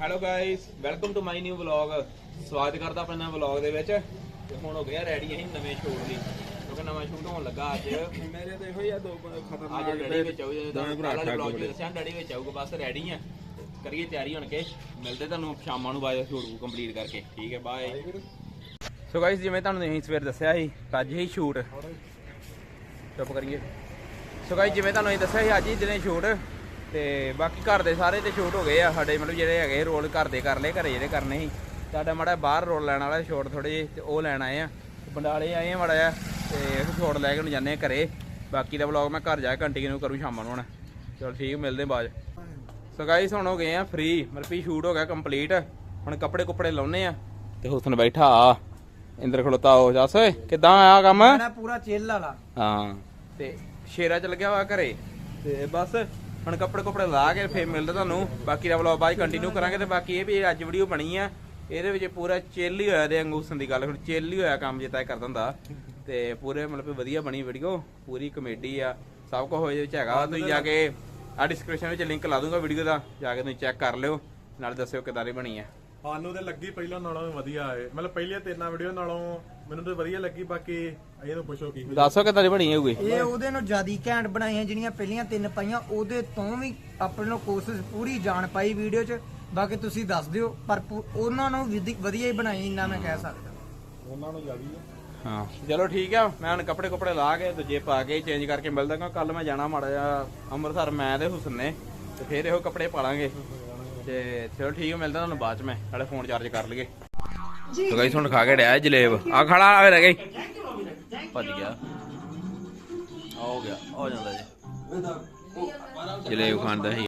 Hello guys welcome to my new vlog ਸਵਾਗਤ ਕਰਦਾ ਆਪਣਾ ਨਵੇਂ ਵਲੌਗ ਦੇ ਵਿੱਚ। ਤੇ ਹੁਣ ਹੋ ਗਿਆ ਰੈਡੀ ਅਸੀਂ ਨਵੇਂ ਸ਼ੂਟ ਲਈ। ਕਿਉਂਕਿ ਨਵਾਂ ਸ਼ੂਟ ਹੋਣ ਲੱਗਾ ਅੱਜ। ਮੇਰੇ ਤੇ ਇਹੋ ਹੀ ਆ ਦੋ ਖਤਰਨਾਕ ਅੱਜ ਡੈਡੀ ਵਿੱਚ ਆਉ ਜਦੋਂ ਠੱਗ ਵਲੌਗ ਬੜੇ। ਚ ਦੱਸਿਆ ਡੈਡੀ ਵਿੱਚ ਆਊਗਾ ਬਸ ਰੈਡੀ ਆ। ਕਰੀਏ ਤਿਆਰੀ ਹੁਣ ਕੇ। ਮਿਲਦੇ ਤੁਹਾਨੂੰ ਸ਼ਾਮਾਂ ਨੂੰ ਬਾਅਦ ਸ਼ੂਟ ਕੰਪਲੀਟ ਕਰਕੇ। ਠੀਕ ਹੈ ਬਾਏ ਸੋ ਗਾਇਸ ਜਿਵੇਂ ਤੁਹਾਨੂੰ ਅਸੀਂ ਸਵੇਰ ਦੱਸਿਆ ਸੀ ਅੱਜ ਹੀ ਸ਼ੂਟ ਚੁੱਪ ਕਰੀਏ। ਸੋ ਗਾਇਸ ਜਿਵੇਂ ਤੁਹਾਨੂੰ ਅਸੀਂ ਦੱਸਿਆ ਸੀ ਅੱਜ ਹੀ ਦਿਨੇ ਸ਼ੂਟ ਤੇ ਬਾਕੀ ਘਰ ਦੇ ਸਾਰੇ ਤੇ ਸ਼ੂਟ ਹੋ ਗਏ ਆ ਸਾਡੇ ਮਤਲਬ ਜਿਹੜੇ ਹੈਗੇ ਰੋਲ ਘਰ ਦੇ ਕਰ ਲਏ ਘਰੇ ਜਿਹੜੇ ਕਰਨੇ ਸੀ। ਸਾਡਾ ਮਾੜਾ ਬਾਹਰ ਰੋਲ ਲੈਣ ਵਾਲਾ ਸ਼ੋਟ ਥੋੜੇ ਜਿਹੇ ਤੇ ਉਹ ਲੈਣ ਆਏ ਆ। ਬੰਡਾਲੇ ਆਏ ਆ ਮਾੜਾ ਜਿਹਾ ਤੇ ਸ਼ੋਟ ਲੈ ਕੇ ਹੁਣ ਜਾਂਦੇ ਆ ਘਰੇ। ਬਾਕੀ ਦਾ ਵਲੌਗ ਮੈਂ ਘਰ ਜਾ ਕੇ ਕੰਟੀਨਿਊ ਕਰੂ ਸ਼ਾਮਾਂ ਨੂੰ ਹੁਣ। ਚਲੋ ਠੀਕ ਮਿਲਦੇ ਬਾਅਦ। ਸੋ ਗਾਇਸ ਹੁਣ ਹੋ ਗਏ ਆ ਫ੍ਰੀ ਵੀ ਸ਼ੂਟ ਹੋ ਗਿਆ ਕੰਪਲੀਟ ਹੁਣ ਕੱਪੜੇ ਕੁੱਪੜੇ ਲਾਉਨੇ ਆ। ਤੇ ਹੁਸਨ ਬੈਠਾ ਆ। ਇੰਦਰ ਖਲੋਤਾ ਹੋ ਜੱਸ ਓਏ ਕਿਦਾਂ ਆਇਆ ਕੰਮ? ਮੇਰਾ ਪੂਰਾ ਚਿੱਲ ਵਾਲਾ। ਹਾਂ। ਤੇ ਸ਼ੇਰਾ ਚ ਲੱਗਿਆ ਵਾ ਘਰੇ। ਤੇ ਬਸ। ਹੁਣ ਕੱਪੜੇ ਕੁਪੜੇ ਲਾ ਕੇ ਫੇਰ ਮਿਲਦਾ ਤੁਹਾਨੂੰ। ਬਾਕੀ ਦਾ ਵਲੌਗ ਬਾਅਦ ਕੰਟੀਨਿਊ ਕਰਾਂਗੇ ਤੇ ਬਾਕੀ ਇਹ ਵੀ ਅੱਜ ਵੀਡੀਓ ਬਣੀ ਆ। ਇਹਦੇ ਵਿੱਚ ਪੂਰਾ ਚੇਲ ਹੀ ਹੋਇਆ ਦੇ ਅੰਗੂਸਨ ਦੀ ਗੱਲ। ਹੁਣ ਚੇਲ ਹੀ ਹੋਇਆ ਕੰਮ ਜੇ ਤੈਅ ਕਰ ਦਿੰਦਾ ਤੇ ਪੂਰੇ ਮਤਲਬ ਵਧੀਆ ਬਣੀ ਵੀਡੀਓ ਪੂਰੀ ਕਮੇਡੀ ਆ। ਸਭ ਕੁਝ ਹੋਏ ਵਿੱਚ ਹੈਗਾ। ਤੁਸੀਂ ਜਾ ਕੇ ਆ ਡਿਸਕ੍ਰਿਪਸ਼ਨ ਵਿੱਚ ਲਿੰਕ ਲਾ ਦੂੰਗਾ ਵੀਡੀਓ ਦਾ। ਜਾ ਕੇ ਤੁਸੀਂ ਚੈੱਕ ਕਰ ਲਿਓ। ਨਾਲ ਦੱਸਿਓ ਕਿਦਾਂ ਦੀ ਬਣੀ ਆ। ਸਾਨੂੰ ਤੇ ਲੱਗੀ ਪਹਿਲਾਂ ਨਾਲੋਂ ਵੀ ਵਧੀਆ ਆਏ ਮਤਲਬ ਪਹਿਲੀਆਂ ਤਿੰਨਾਂ ਵੀਡੀਓ ਨਾਲੋਂ ਮੈਨੂੰ ਤੇ ਵਧੀਆ ਲੱਗੀ ਬਾਕੀ ਇਹਨੂੰ ਪੁੱਛੋ ਕੀ ਦੱਸੋ ਕਿਦਾਂ ਦੀ ਬਣੀ ਹੋਊਗੀ? ਇਹ ਉਹਦੇ ਨੂੰ ਜਿਆਦੀ ਘੈਂਟ ਬਣਾਈਆਂ ਜਿਹੜੀਆਂ ਪਹਿਲੀਆਂ ਤਿੰਨ ਪਾਈਆਂ ਉਹਦੇ ਤੋਂ ਵੀ ਆਪਣੇ ਨੂੰ ਕੋਸ਼ਿਸ਼ ਪੂਰੀ ਜਾਣ ਪਾਈ ਵੀਡੀਓ 'ਚ। ਬਾਕੀ ਤੁਸੀਂ ਦੱਸ ਦਿਓ ਪਰ ਪੂ- ਉਹਨਾਂ ਨੂੰ ਵਿਧੀ- ਵਧੀਆ ਹੀ ਬਣਾਈ ਇੰਨਾ ਮੈਂ ਕਹਿ ਸਕਦਾ। ਉਹਨਾਂ ਨੂੰ ਜ਼ਿਆਦੀ ਹਾਂ। ਚਲੋ ਠੀਕ ਆ ਮੈਂ ਹੁਣ ਕੱਪੜੇ ਕੁਪੜੇ ਲਾ ਕੇ ਦੂਜੇ ਪਾ ਕੇ ਚੇਂਜ ਕਰਕੇ ਮਿਲਦਾ ਕੱਲ ਮੈਂ ਜਾਣਾ ਮਾੜਾ ਜਿਹਾ ਅੰਮ੍ਰਿਤਸਰ ਮੈਂ ਤੇ ਹੁਸਨ ਨੇ ਤੇ ਫਿਰ ਇਹੋ ਕੱਪੜੇ ਪਾ ਲਾਂਗੇ। ਤੇ ਚਲੋ ਠੀਕ ਆ ਮਿਲਦਾ ਤੁਹਾਨੂੰ ਬਾਅਦ ਚ ਮੈਂ ਨਾਲੇ ਫੋਨ ਚਾਰਜ ਕਰ ਲਈਏ। ਸੋ ਗਾਇਸ ਹੁਣ ਖਾ ਕੇ ਡਿਆ ਜਲੇਬ। ਆ ਖੜਾ ਆ ਰਹਿ ਗਈ ਭੱਜ ਗਿਆ। ਆ ਹੋ ਗਿਆ ਹੋ ਜਾਂਦਾ ਜੀ। ਜਲੇਬ ਖਾਂਦਾ ਸੀ।